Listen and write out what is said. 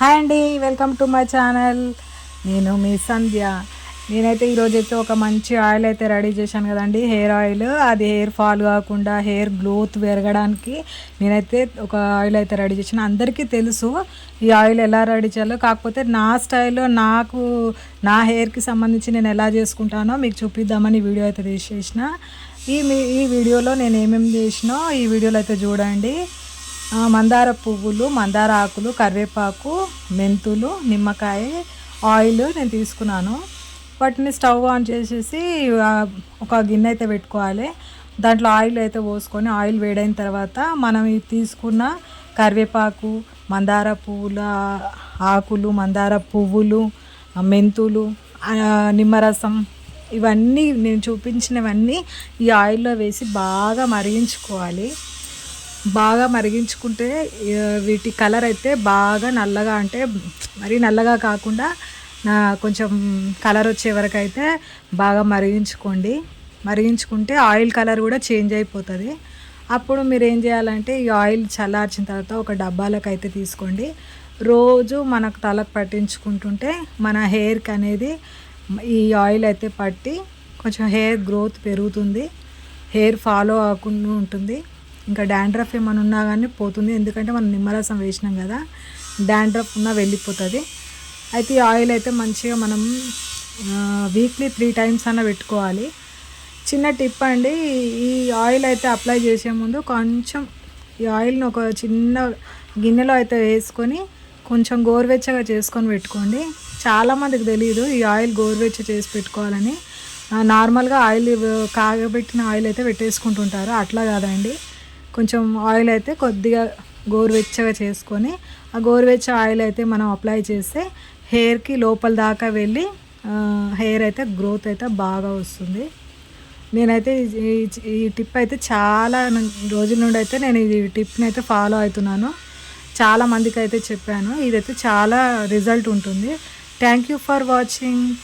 Hi అండి welcome to my channel. నేను మీ సంధ్య. నేనైతే ఈరోజైతే ఒక మంచి ఆయిల్ అయితే రెడీ చేశాను కదండి హెయిర్ ఆయిల్. అది హెయిర్ ఫాల్ కాకుండా హెయిర్ గ్రోత్ పెరగడానికి నేనైతే ఒక ఆయిల్ అయితే రెడీ చేశాను. అందరికీ తెలుసు ఈ ఆయిల్ ఎలా రెడీ చేయాలో. కాకపోతే నా స్టైల్లో నాకు నా హెయిర్కి సంబంధించి నేను ఎలా చేసుకుంటానో మీకు చూపిద్దామని వీడియో అయితే తీసేసిన. ఈ మీ- ఈ వీడియోలో నేను ఏమేమి చేసినో ఈ వీడియోలో అయితే చూడండి. మందార పువ్వులు మందార ఆకులు కరివేపాకు మెంతులు నిమ్మకాయ ఆయిల్ నేను తీసుకున్నాను. వాటిని స్టవ్ ఆన్ చేసేసి ఒక గిన్నె అయితే పెట్టుకోవాలి. దాంట్లో ఆయిల్ అయితే పోసుకొని ఆయిల్ వేడైన తర్వాత మనం తీసుకున్న కరివేపాకు మందార పువ్వుల ఆకులు మందార పువ్వులు మెంతులు నిమ్మరసం ఇవన్నీ నేను చూపించినవన్నీ ఈ ఆయిల్లో వేసి బాగా మరిగించుకోవాలి. బాగా మరిగించుకుంటే వీటి కలర్ అయితే బాగా నల్లగా అంటే మరీ నల్లగా కాకుండా నా కొంచెం కలర్ వచ్చే వరకు అయితే బాగా మరిగించుకోండి. మరిగించుకుంటే ఆయిల్ కలర్ కూడా చేంజ్ అయిపోతుంది. అప్పుడు మీరు ఏం చేయాలంటే ఈ ఆయిల్ చల్లార్చిన తర్వాత ఒక డబ్బాలకు అయితే తీసుకోండి. రోజు మనకు తలకు పట్టించుకుంటుంటే మన హెయిర్కి అనేది ఈ ఆయిల్ అయితే పట్టి కొంచెం హెయిర్ గ్రోత్ పెరుగుతుంది. హెయిర్ ఫాలో అవ్వకుండా ఉంటుంది. ఇంకా డాండ్రఫ్ ఏమైనా ఉన్నా కానీ పోతుంది. ఎందుకంటే మనం నిమ్మరసం వేసినాం కదా డాండ్రఫ్ ఉన్నా వెళ్ళిపోతుంది. అయితే ఈ ఆయిల్ అయితే మంచిగా మనం వీక్లీ త్రీ టైమ్స్ అన్న పెట్టుకోవాలి. చిన్న టిప్ అండి ఈ ఆయిల్ అయితే అప్లై చేసే ముందు కొంచెం ఈ ఆయిల్ని ఒక చిన్న గిన్నెలో అయితే వేసుకొని కొంచెం గోరువెచ్చగా చేసుకొని పెట్టుకోండి. చాలామందికి తెలియదు ఈ ఆయిల్ గోరువెచ్చ చేసి పెట్టుకోవాలని. నార్మల్గా ఆయిల్ కాగబెట్టిన ఆయిల్ అయితే పెట్టేసుకుంటుంటారు. అట్లా కాదండి. కొంచెం ఆయిల్ అయితే కొద్దిగా గోరువెచ్చగా చేసుకొని ఆ గోరువెచ్చ ఆయిల్ అయితే మనం అప్లై చేస్తే హెయిర్కి లోపల దాకా వెళ్ళి హెయిర్ అయితే గ్రోత్ అయితే బాగా వస్తుంది. నేనైతే ఈ- ఈ- టిప్ అయితే చాలా రోజుల నుండి అయితే నేను ఈ టిప్ని అయితే ఫాలో అవుతున్నాను. చాలా మందికి అయితే చెప్పాను. ఇదైతే చాలా రిజల్ట్ ఉంటుంది. Thank you for watching